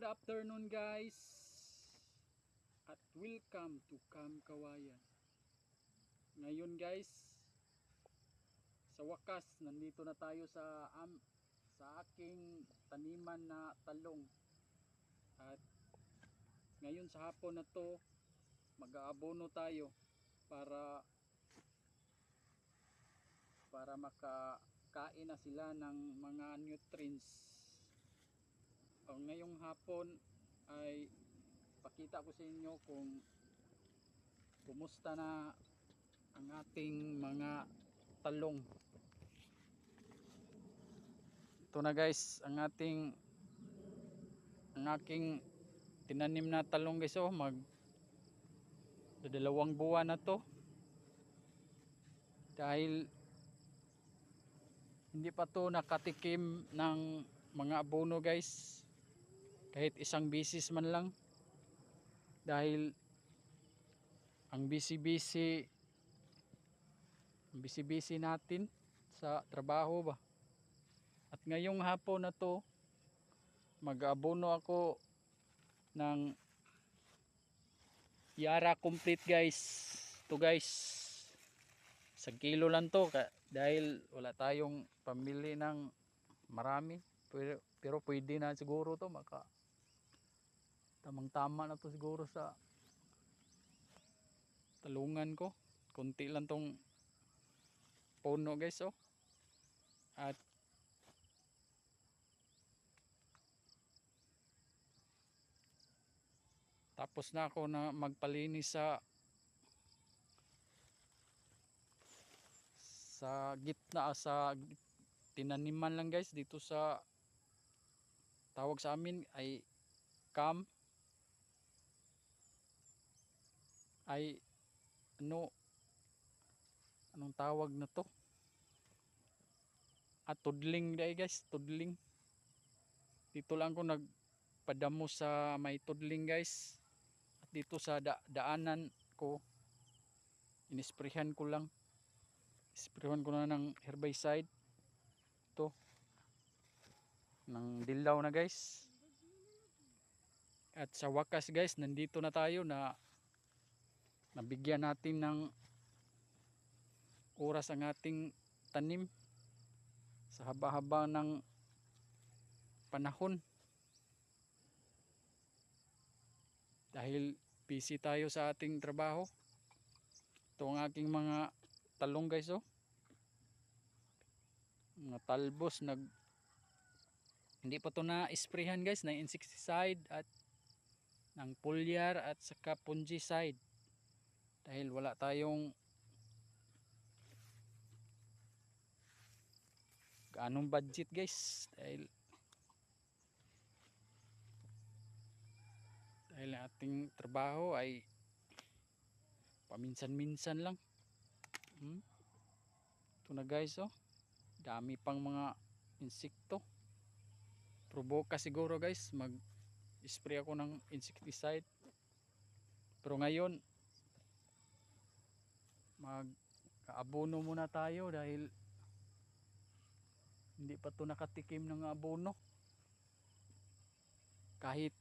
Good afternoon guys at welcome to Cam Kawayan. Ngayon guys, sa wakas nandito na tayo sa am sa aking taniman na talong. At ngayon sa hapon na to, mag-aabono tayo para para makakain na sila ng mga nutrients o ngayong hapon ay pakita ko sa inyo kung kumusta na ang ating mga talong. Ito na guys ang ating ang aking tinanim na talong guys oh mag dalawang buwan na to. Dahil hindi pa to nakatikim ng mga abono guys kahit isang bisis man lang. Dahil ang busy-busy ang busy-busy natin sa trabaho ba? At ngayong hapon na to mag-abono ako ng Yara complete guys. To guys. Sa kilo lang to dahil wala tayong pamili ng marami. Pero, pero pwede na siguro to maka tamang tama na to siguro sa talungan ko. Konti lang tong puno guys oh. At tapos na ako na magpalinis sa sa gitna sa tinaniman lang guys dito sa tawag sa amin ay cam ay ano anong tawag na to? At tudling dahil guys tudling. Dito lang ako nagpadamo sa may tudling guys. At dito sa da daanan ko inisprehan ko lang. Isprehan ko na ng herbicide. Ito. Ng dilaw na guys. At sa wakas guys nandito na tayo na nabigyan natin ng oras ang ating tanim sa haba-haba ng panahon. Dahil busy tayo sa ating trabaho. Ito ang aking mga talong guys oh. Mga talbos nag hindi pa to na isprehan guys ng insecticide at ng foliar at saka fungicide dahil wala tayong ganong budget guys. Dahil dahil ating trabaho ay paminsan-minsan lang. Hmm? ito na guys oh. Dami pang mga insekto. Provoka siguro guys. Mag spray ako ng insecticide. Pero ngayon mag abono muna tayo dahil hindi pa to nakatikim ng abono kahit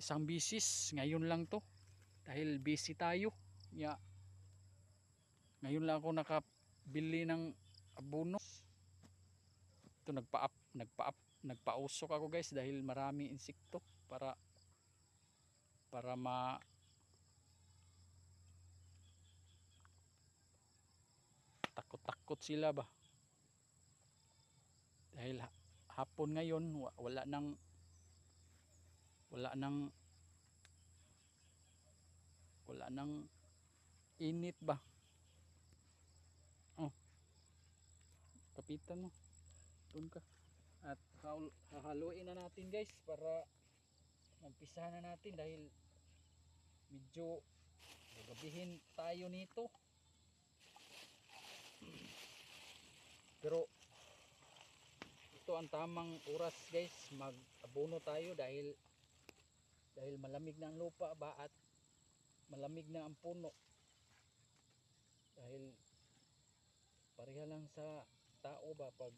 isang bisis ngayon lang to. Dahil busy tayo. Ya ngayon lang ako nakabili ng abono ito nagpa-up nagpa-up nagpausok ako guys dahil marami insekto para para ma takot-takot sila ba? Dahil ha- hapon ngayon wa- wala nang wala nang wala nang init ba? Oh. Kapitan mo. Doon ka. At hahaluin na natin guys para umpisa na natin dahil medyo gagabihin tayo nito pero ito ang tamang oras guys. Mag abono tayo dahil dahil malamig na ang lupa ba at malamig na ang puno. Dahil pareha lang sa tao ba pag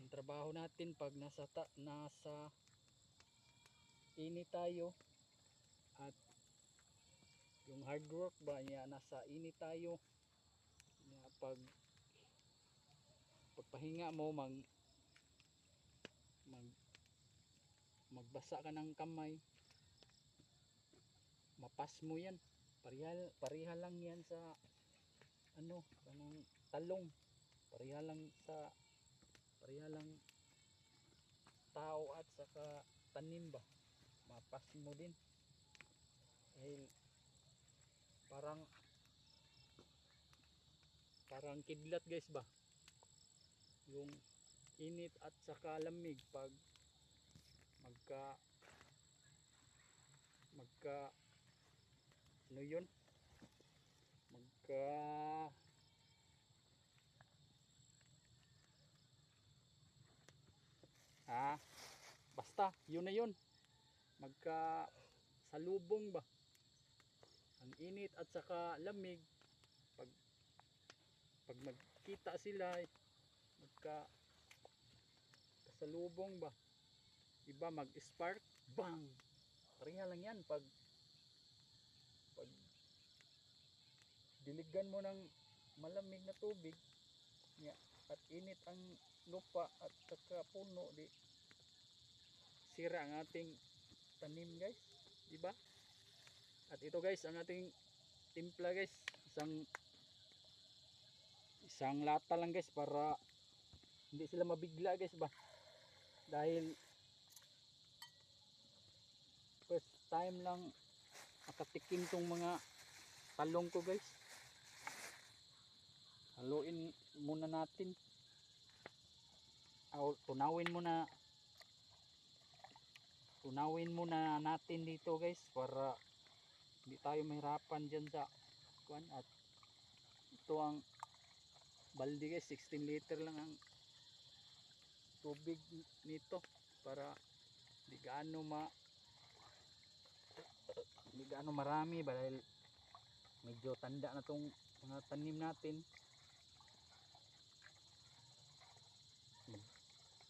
ang trabaho natin pag nasa ta, nasa init tayo at yung hard work ba niya nasa init tayo. Niya pag pagpahinga mo mag mag magbasa ka ng kamay. Mapas mo yan. Parihal pariha lang yan sa ano kanang talong. Pariha lang sa pariha lang tao at saka tanim ba. Mapas mo din. Dahil parang parang kidlat guys ba yung init at saka lamig pag magka magka ano yun? Magka ah basta yun na yun. Magka salubong ba? Ang init at saka lamig pag pag magkita sila magka kasalubong ba? Iba mag spark bang! Pareha lang yan pag pag diligan mo ng malamig na tubig ya, at init ang lupa at saka puno di sira ang ating tanim guys. Di ba at ito guys ang ating timpla guys. Isang isang lata lang guys para hindi sila mabigla guys ba? Dahil first time lang makatikim tong mga talong ko guys. Haluin muna natin. Aw, tunawin muna. Tunawin muna natin dito guys para hindi tayo mahirapan dyan sa kuan at ito ang balde guys 16 liter lang ang tubig nito para hindi gaano ma hindi gaano marami dahil medyo tanda na tong mga tanim natin.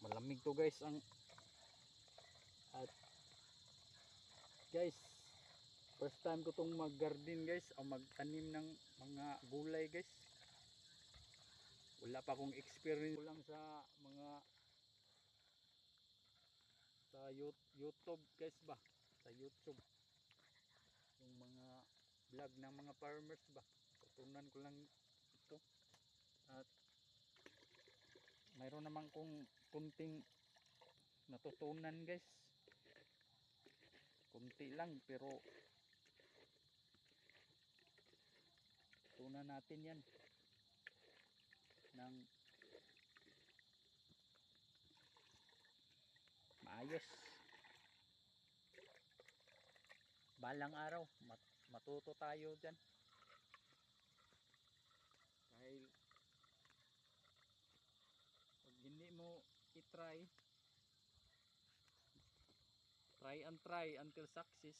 Malamig to guys ang at guys first time ko tong mag garden guys o magtanim ng mga gulay guys. Wala pa akong experience lang sa mga sa Yout- youtube guys ba? Sa youtube. Yung mga vlog ng mga farmers ba? Tutunan ko lang ito. At mayroon naman kong kunting natutunan guys. Kunti lang pero tunan natin yan ng maayos balang araw mat matuto tayo dyan. Dahil pag hindi mo itry try and try until success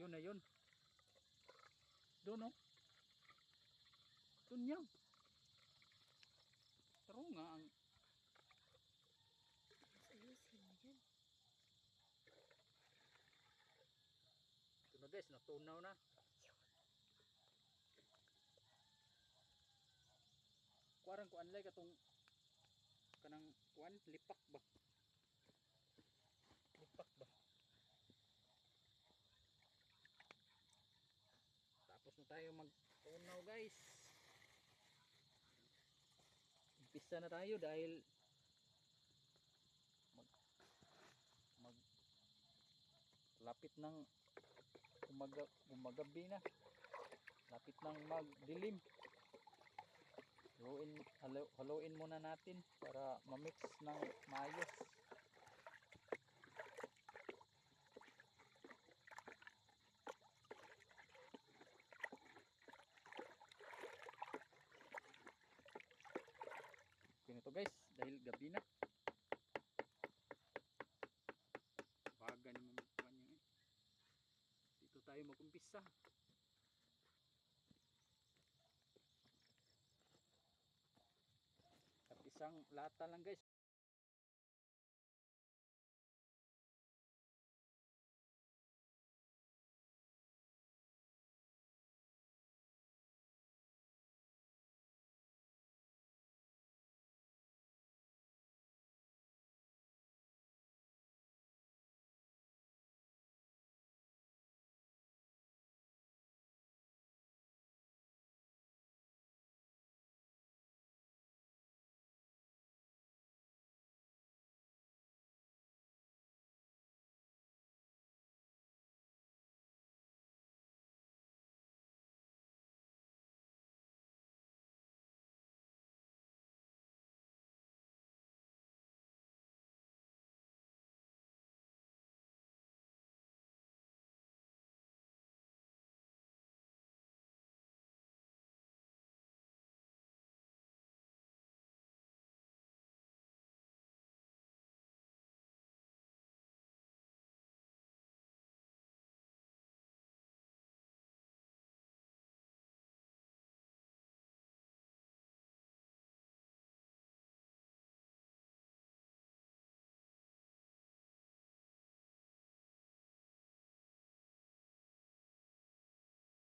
yun na yun. Doon no? Doon yan. Pero nga ang Ayusin mo yan. ito na guys natunaw na. Kuwarang ko anlay katong kanang kuan lipak ba? Lipak ba? Tapos na tayo magtunaw guys. Umpisa na tayo dahil mag mag lapit ng umaga, umagabi na. Lapit ng magdilim. Haluin, halo, haluin muna natin para mamix ng maayos. Okay guys. Dahil gabi na baga naman magkuhan yan eh dito tayo magumpisa at isang lata lang guys